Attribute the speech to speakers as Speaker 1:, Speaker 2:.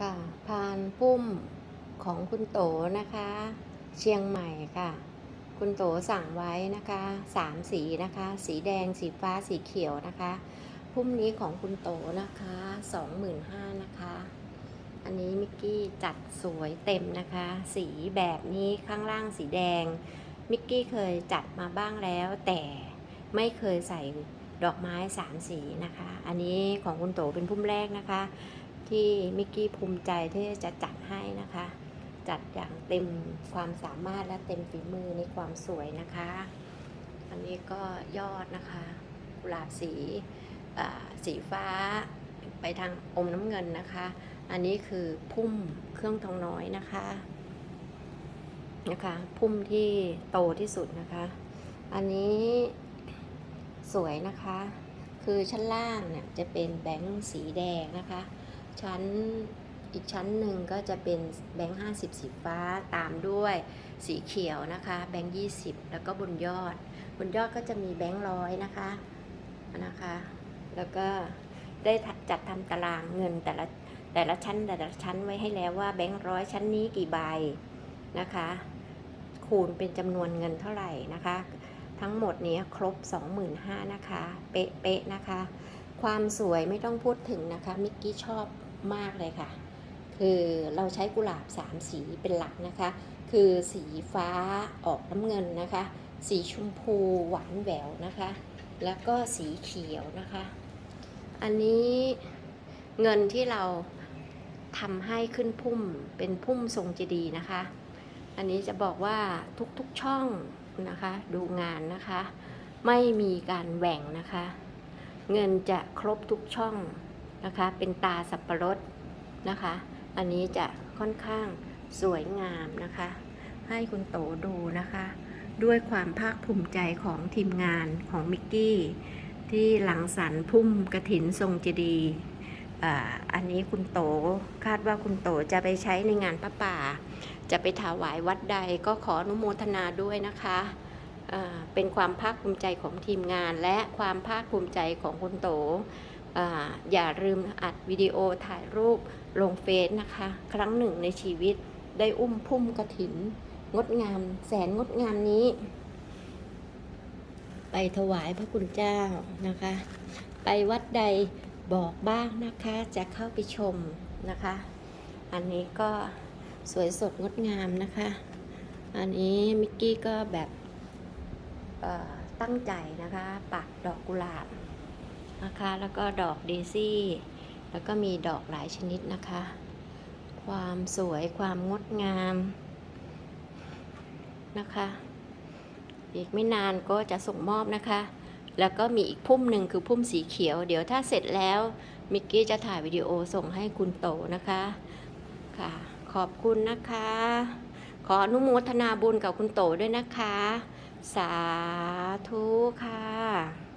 Speaker 1: ค่ะพานพุ่มของคุณโตนะคะ เชียงใหม่ค่ะ คุณโตสั่งไว้นะคะสามสีนะคะ สีแดงสีฟ้าสีเขียวนะคะพุ่มนี้ของคุณโตนะคะสองหมื่นห้านะคะ อันนี้มิกกี้จัดสวยเต็มนะคะ สีแบบนี้ข้างล่างสีแดง มิกกี้เคยจัดมาบ้างแล้ว แต่ไม่เคยใส่ดอกไม้สามสีนะคะ อันนี้ของคุณโตเป็นพุ่มแรกนะคะ ที่มิกกี้ภูมิใจที่จะจัดให้นะคะ จัดอย่างเต็มความสามารถและเต็มฝีมือในความสวยนะคะ อันนี้ก็ยอดนะคะกุหลาบสีสีฟ้าไปทางอมน้ำเงินนะคะ อันนี้คือพุ่มเครื่องทองน้อยนะคะนะคะ พุ่มที่โตที่สุดนะคะ อันนี้สวยนะคะ คือชั้นล่างเนี่ยจะเป็นแบงค์สีแดงนะคะ ชั้นอีกชั้นหนึ่งก็จะเป็นแบงค์50สีฟ้าตามด้วยสีเขียวนะคะ แบงค์20แล้วก็บนยอด บนยอดก็จะมีแบงค์ร้อยนะคะนะคะ แล้วก็ได้จัดทำตารางเงินแต่ละแต่ละชั้นแต่ละชั้นไว้ให้แล้วว่าแบงค์ร้อยชั้นนี้กี่ใบนะคะ คูณเป็นจำนวนเงินเท่าไหร่นะคะ ทั้งหมดนี้ครบ 25,000นะคะ เป๊ะๆนะคะ ความสวยไม่ต้องพูดถึงนะคะมิกกี้ชอบ มากเลยค่ะ คือเราใช้กุหลาบ 3 สีเป็นหลักนะคะ คือสีฟ้าออกน้ำเงินนะคะ สีชมพูหวานแหววนะคะ แล้วก็สีเขียวนะคะ อันนี้เงินที่เราทำให้ขึ้นพุ่มเป็นพุ่มทรงเจดีย์นะคะ อันนี้จะบอกว่าทุกๆช่องนะคะ ดูงานนะคะ ไม่มีการแหว่งนะคะ เงินจะครบทุกช่อง นะคะ เป็นตาสับปะรดนะคะ อันนี้จะค่อนข้างสวยงามนะคะ ให้คุณโตดูนะคะ ด้วยความภาคภูมิใจของทีมงานของมิกกี้ ที่หลังสรรพุ่มกระถินทรงเจดีอันนี้คุณโตคาดว่าคุณโตจะไปใช้ในงานป้าป่า จะไปถวายวัดใดก็ขออนุโมทนาด้วยนะคะเป็นความภาคภูมิใจของทีมงานและความภาคภูมิใจของคุณโต อย่าลืมอัดวิดีโอถ่ายรูปลงเฟซนะคะ ครั้งหนึ่งในชีวิตได้อุ้มพุ่มกระถิน งดงามแสนงดงามนี้ ไปถวายพระคุณเจ้านะคะ ไปวัดใดบอกบ้างนะคะจะเข้าไปชมนะคะ อันนี้ก็สวยสดงดงามนะคะ อันนี้มิกกี้ก็แบบตั้งใจนะคะปักดอกกุหลาบ นะคะ แล้วก็ดอกเดซี่ แล้วก็มีดอกหลายชนิดนะคะ ความสวยความงดงามนะคะ อีกไม่นานก็จะส่งมอบนะคะ แล้วก็มีอีกพุ่มหนึ่งคือพุ่มสีเขียว เดี๋ยวถ้าเสร็จแล้วมิกกี้จะถ่ายวิดีโอส่งให้คุณโตนะคะค่ะ ขอบคุณนะคะ ขออนุโมทนาบุญกับคุณโตด้วยนะคะ สาธุค่ะ